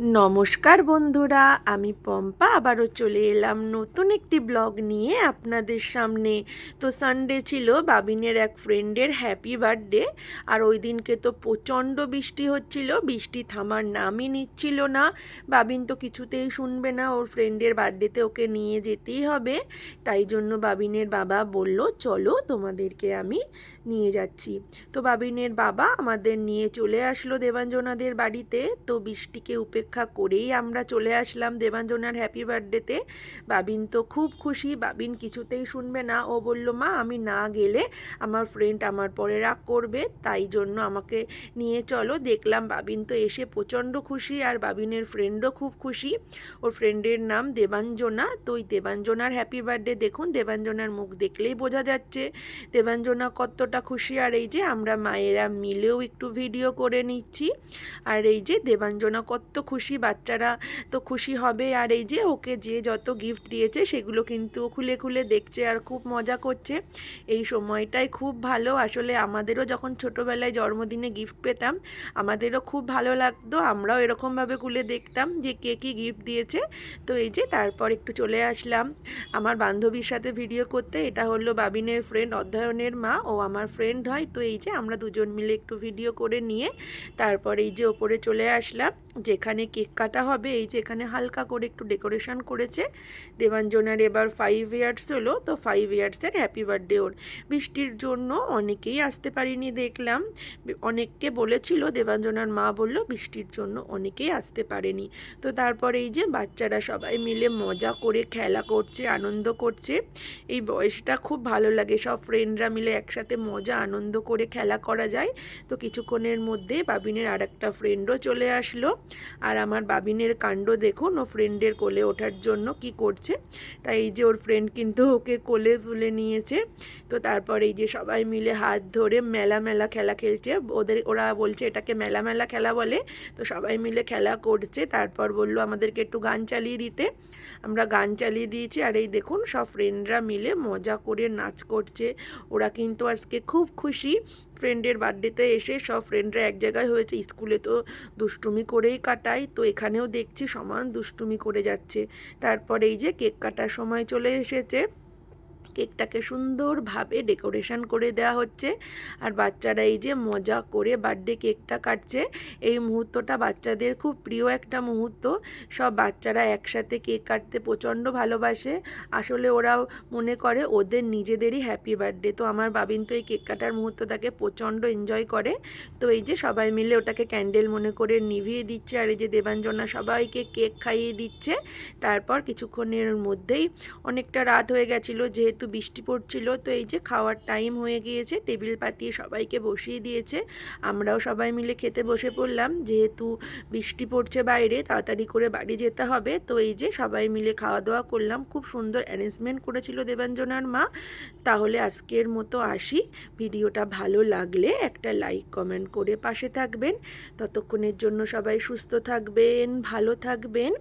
নমস্কার বন্ধুরা, আমি পম্পা। আবারও চলে এলাম নতুন একটি ব্লগ নিয়ে আপনাদের সামনে। তো সানডে ছিল বাবিনের এক ফ্রেন্ডের হ্যাপি বার্থডে আর ওই দিনকে তো প্রচণ্ড বৃষ্টি হচ্ছিল। বৃষ্টি থামার নামই নিচ্ছিল না। বাবিন তো কিছুতেই শুনবে না। ওর ফ্রেন্ডের বার্থডেতে ওকে নিয়ে যেতেই হবে। তাই জন্য বাবিনের বাবা বলল, চলো তোমাদেরকে আমি নিয়ে যাচ্ছি। তো বাবিনের বাবা আমাদের নিয়ে চলে আসলো দেবাঞ্জনাদের বাড়িতে। তো বৃষ্টিকে উপেক্ষা করেই আমরা চলে আসলাম দেবাঞ্জনার হ্যাপি বার্থডেতে বাবিন তো খুব খুশি, বাবিন কিছুতেই শুনবে না। ও বলল, মা, আমি না গেলে আমার ফ্রেন্ড আমার পরে রাগ করবে, তাই জন্য আমাকে নিয়ে চলো। দেখলাম বাবিন তো এসে প্রচণ্ড খুশি আর বাবিনের ফ্রেন্ডও খুব খুশি। ওর ফ্রেন্ডের নাম দেবাঞ্জনা। তো ওই দেবাঞ্জনার হ্যাপি বার্থডে দেখুন, দেবাঞ্জনার মুখ দেখলেই বোঝা যাচ্ছে দেবাঞ্জনা কতটা খুশি। আর এই যে আমরা মায়েরা মিলেও একটু ভিডিও করে নিচ্ছি। আর এই যে দেবাঞ্জনা কত খুশি বাচ্চারা তো খুশি হবে। আর এই যে ওকে যে যত গিফট দিয়েছে সেগুলো কিন্তু খুলে খুলে দেখছে আর খুব মজা করছে। এই সময়টাই খুব ভালো। আসলে আমাদেরও যখন ছোটোবেলায় জন্মদিনে গিফট পেতাম, আমাদেরও খুব ভালো লাগতো। আমরাও এরকমভাবে খুলে দেখতাম যে কে কী গিফট দিয়েছে। তো এই যে তারপর একটু চলে আসলাম। আমার বান্ধবীর সাথে ভিডিও করতে। এটা হলো বাবিনের ফ্রেন্ড অধ্যয়নের মা। ও আমার ফ্রেন্ড হয়। তো এই যে আমরা দুজন মিলে একটু ভিডিও করে নিয়ে তারপর এই যে ওপরে চলে আসলাম। যেখানে কেক কাটা হবে, এই যে এখানে হালকা করে একটু ডেকোরেশন করেছে। দেবাঞ্জনার এবার ফাইভ ইয়ার্স হলো, তো ফাইভ ইয়ার্সের হ্যাপি বার্থডে ওর। বৃষ্টির জন্য অনেকেই আসতে পারিনি দেখলাম। অনেককে বলেছিল, দেবাঞ্জনার মা বলল বৃষ্টির জন্য অনেকেই আসতে পারেনি। তো তারপরে এই যে বাচ্চারা সবাই মিলে মজা করে খেলা করছে, আনন্দ করছে। এই বয়সটা খুব ভালো লাগে, সব ফ্রেন্ডরা মিলে একসাথে মজা, আনন্দ করে খেলা করা যায়। তো কিছুক্ষণের মধ্যে বাবিনের আর একটা ফ্রেন্ডও চলে আসলো। আর আমার বাবিনের কাণ্ড দেখুন, ও ফ্রেন্ডের কোলে ওঠার জন্য কি করছে। তাই এই যে ওর ফ্রেন্ড কিন্তু ওকে কোলে তুলে নিয়েছে। তো তারপর এই যে সবাই মিলে হাত ধরে মেলা মেলা খেলা খেলছে। ওদের, ওরা বলছে এটাকে মেলা মেলা খেলা বলে। তো সবাই মিলে খেলা করছে। তারপর বলল আমাদেরকে একটু গান চালিয়ে দিতে। আমরা গান চালিয়ে দিয়েছি। আর এই দেখুন, সব ফ্রেন্ডরা মিলে মজা করে নাচ করছে। ওরা কিন্তু আজকে খুব খুশি। ফ্রেন্ডের বার্থডেতে এসে সব ফ্রেন্ডরা এক জায়গায় হয়েছে। স্কুলে তো দুষ্টুমি করেই কাটাই, তো এখানেও দেখছি সমান দুষ্টুমি করে যাচ্ছে। তারপর এই যে কেক কাটার সময় চলে এসেছে। কেকটাকে সুন্দরভাবে ডেকোরেশন করে দেওয়া হচ্ছে। আর বাচ্চারা এই যে মজা করে বার্থডে কেকটা কাটছে, এই মুহূর্তটা বাচ্চাদের খুব প্রিয় একটা মুহূর্ত। সব বাচ্চারা একসাথে কেক কাটতে প্রচণ্ড ভালোবাসে। আসলে ওরা মনে করে, ওদের নিজেদেরই হ্যাপি বার্থডে তো আমার বাবিন তো এই কেক কাটার মুহূর্তটাকে প্রচণ্ড এনজয় করে। তো এই যে সবাই মিলে ওটাকে ক্যান্ডেল মনে করে নিভিয়ে দিচ্ছে। আর এই যে দেবাঞ্জনা সবাইকে কেক খাইয়ে দিচ্ছে। তারপর কিছুক্ষণের মধ্যেই অনেকটা রাত হয়ে গেছিল। যেহেতু যেহেতু বৃষ্টি পড়ছিল, তো এই যে খাওয়ার টাইম হয়ে গিয়েছে টেবিল পাতিয়ে সবাইকে বসিয়ে দিয়েছে। আমরাও সবাই মিলে খেতে বসে পড়লাম। যেহেতু বৃষ্টি পড়ছে বাইরে, তাড়াতাড়ি করে বাড়ি যেতে হবে। তো এই যে সবাই মিলে খাওয়া দাওয়া করলাম। খুব সুন্দর অ্যারেঞ্জমেন্ট করেছিল দেবাঞ্জনার মা। তাহলে আজকের মতো আসি। ভিডিওটা ভালো লাগলে একটা লাইক কমেন্ট করে পাশে থাকবেন। ততক্ষণের জন্য সবাই সুস্থ থাকবেন, ভালো থাকবেন।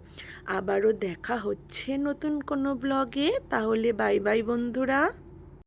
আবারও দেখা হচ্ছে নতুন কোনো ব্লগে তাহলে বাই বাই বন্ধুরা